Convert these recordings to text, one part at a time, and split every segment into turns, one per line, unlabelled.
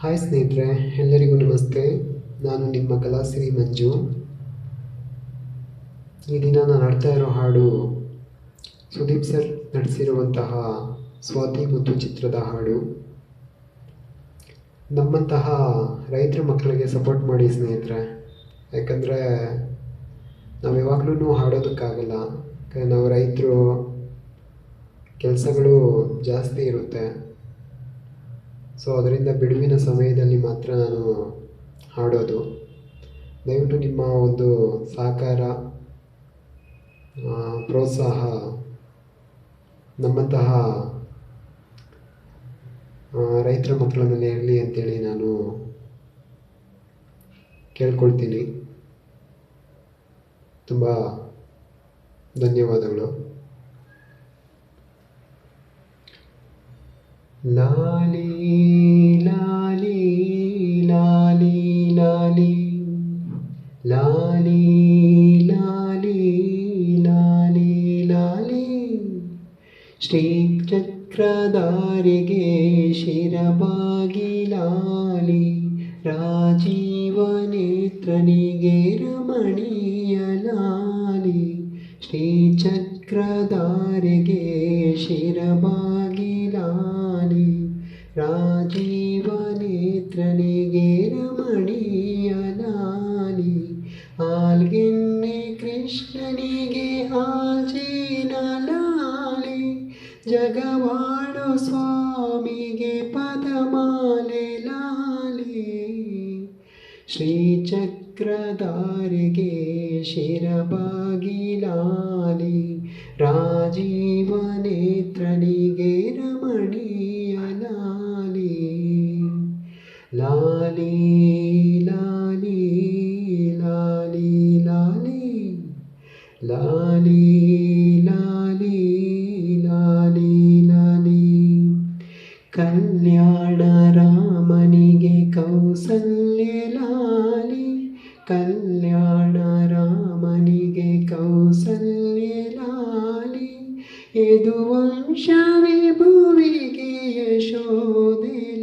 Hi ಸ್ನೇಹಿತರೆ, ಎಲ್ಲರಿಗೂ ನಮಸ್ತೆ. ನಾನು ನಿಮ್ಮ ಕಲಾಸಿರಿ ಮಂಜು. ಈ ದಿನ ನಾನು ಆಡ್ತಾ ಇರೋ ಹಾಡು ಸುದೀಪ್ ಸರ್ ನಡೆಸಿರುವಂತಹ ಸ್ವಾತಿ ಮತ್ತು ಚಿತ್ರದ ಹಾಡು. ನಮ್ಮಂತಹ ರೈತರ ಮಕ್ಕಳಿಗೆ ಸಪೋರ್ಟ್ ಮಾಡಿ ಸ್ನೇಹಿತರೆ. ಯಾಕಂದರೆ ನಾವು ಯಾವಾಗಲೂ ಹಾಡೋದಕ್ಕಾಗಲ್ಲ. ನಾವು ರೈತರು, ಕೆಲಸಗಳು ಜಾಸ್ತಿ ಇರುತ್ತೆ. ಸೊ ಅದರಿಂದ ಬಿಡುವಿನ ಸಮಯದಲ್ಲಿ ಮಾತ್ರ ನಾನು ಹಾಡೋದು. ದಯವಿಟ್ಟು ನಿಮ್ಮ ಒಂದು ಸಹಕಾರ ಪ್ರೋತ್ಸಾಹ ನಮ್ಮಂತಹ ರೈತರ ಮಕ್ಕಳ ಮೇಲೆ ಇರಲಿ ಅಂತೇಳಿ ನಾನು ಕೇಳ್ಕೊಳ್ತೀನಿ. ತುಂಬ ಧನ್ಯವಾದಗಳು. लाली लाली लाली लाली। लाली लाली लाली लाली। श्रीचक्रारगे शिरबागिला राजीवनेत्रनिगे गेरमणिय लाली। श्रीचक्रार शिरबा ರಾಜೀವ ನೇತ್ರನಿಗೆ ರಮಣೀಯನಾನಿ ಆಲ್ಗೆನ್ನೆ ಕೃಷ್ಣನಿಗೆ ಆಜೀನಲಾಲಿ ಜಗವಾಡು ಸ್ವಾಮಿಗೆ ಪದಮಾಲೆ ಲಾಲಿ. ಶ್ರೀಚಕ್ರಧಾರಿಗೆ ಶಿರಬಾಗಿಲಾಲಿ ರಾಜೀವನೇತ್ರನಿಗೆ ರಮಣೀಯ ಕಲ್ಯಾಣ ರಾಮನಿಗೆ ಕೌಸಲ್ಯ ಕಲ್ಯಾಣ ರಾಮನಿಗೆ ಕೌಸಲ್ಯ ವಿಭುವಿಗೆ ಯಶೋದೆ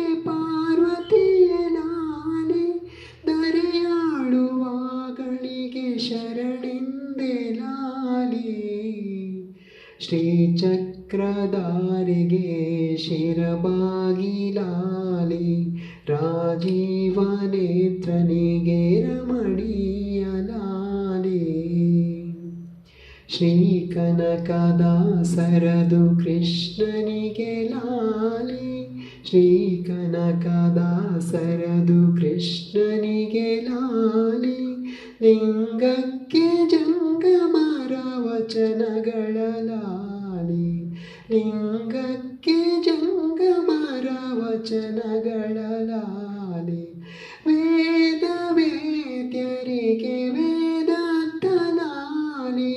ಶ್ರೀಚಕ್ರಧಾರಿಗೆ ಶಿರಬಾಗಿಲಾಲಿ ರಾಜೀವನೇತ್ರನಿಗೆ ರಮಣೀಯಲಾಲಿ ಶ್ರೀ ಕನಕದಾಸರದು ಕೃಷ್ಣನಿಗೆ ಲಾಲಿ. ಶ್ರೀ ಕನಕದಾಸರದು ಕೃಷ್ಣನಿಗೆ ಲಾಲಿ. ಲಿಂಗಕ್ಕೆ ಜಂಗಮರ ವಚನಗಳ ಲಾಲಿ ಲಿಂಗಕ್ಕೆ ಜಂಗಮರ ವಚನಗಳ ಲಾಲಿ ವೇದ ವೇದ್ಯರಿಗೆ ವೇದಾಂತ ಲಾಲಿ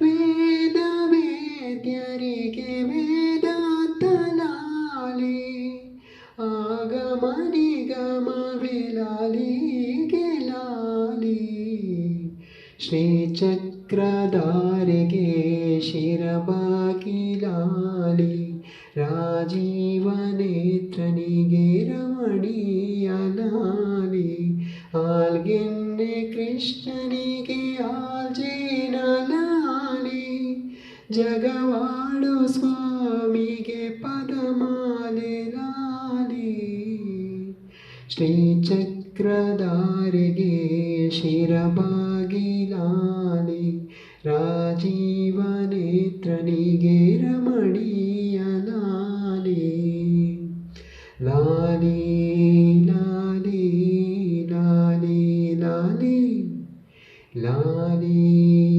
ವೇದ ವೇದ್ಯರಿಗೆ ವೇದಾಂತ ಲಾಲಿ ಆಗಮ ನಿಗಮ ವಿಲಾಲಿಗೆ ಲಾಲಿ श्रीचक्रधारे शिरबाकिलालि राजीवनेत्रनिगे रमणीयलालि आल्गिन्ने कृष्णनिगे आल् जगवाडु स्वामिगे पदमाले लालि श्रीचक्रधारे शिरबा ಲಾಲಿ ರಾಜೀವನೇತ್ರನಿಗೆ ರಮಣೀಯ ಲಾಲಿ ಲಾಲಿ ಲಾಲಿ ಲಾಲಿ ಲಾಲಿ ಲಾಲಿ